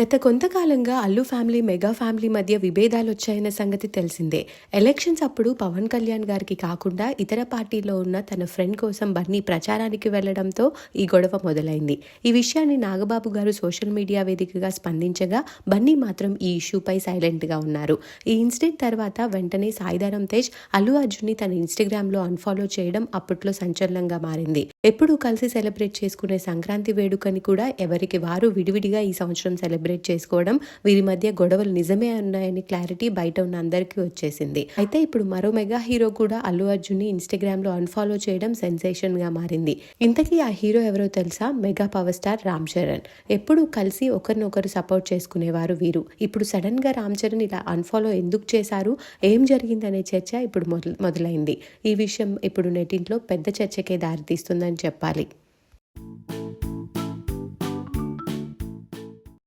గత కొంతకాలంగా Allu family mega family మధ్య విభేదాలు వచ్చాయన్న సంగతి తెలిసిందే. ఎలక్షన్స్ అప్పుడు పవన్ కళ్యాణ్ గారికి కాకుండా ఇతర పార్టీలో ఉన్న తన ఫ్రెండ్ కోసం బన్నీ ప్రచారానికి వెళ్ళడంతో ఈ గొడవ మొదలైంది. ఈ విషయాన్ని నాగబాబు గారు సోషల్ మీడియా వేదికగా స్పందించగా బన్నీ మాత్రం ఈ ఇష్యూపై సైలెంట్గా ఉన్నారు. ఈ ఇన్సిడెంట్ తర్వాత వెంటనే సాయిధరం తేజ్ అల్లు అర్జున్ని తన ఇన్స్టాగ్రామ్లో అన్ఫాలో చేయడం అప్పట్లో సంచలనంగా మారింది. ఎప్పుడూ కలిసి సెలబ్రేట్ చేసుకునే సంక్రాంతి వేడుకని కూడా ఎవరికి వారు విడివిడిగా ఈ సంవత్సరం సెలబ్రేట్ చేసుకోవడం వీరి మధ్య గొడవలు నిజమే ఉన్నాయని క్లారిటీ బయట ఉన్న అందరికీ వచ్చేసింది. అయితే ఇప్పుడు మరో మెగా హీరో కూడా అల్లు అర్జున్ని ఇన్స్టాగ్రామ్లో అన్ఫాలో చేయడం సెన్సేషన్గా మారింది. ఇంతకీ ఆ హీరో ఎవరో తెలుసా? Mega power star Ram Charan. ఎప్పుడు కలిసి ఒకరినొకరు సపోర్ట్ చేసుకునేవారు వీరు. ఇప్పుడు సడన్గా రామ్ చరణ్ ఇలా అన్ఫాలో ఎందుకు చేశారు? ఏం జరిగిందనే చర్చ ఇప్పుడు మొదలు మొదలైంది. ఈ విషయం ఇప్పుడు నెటింట్లో పెద్ద చర్చకే దారితీస్తుందని చెప్పాలి.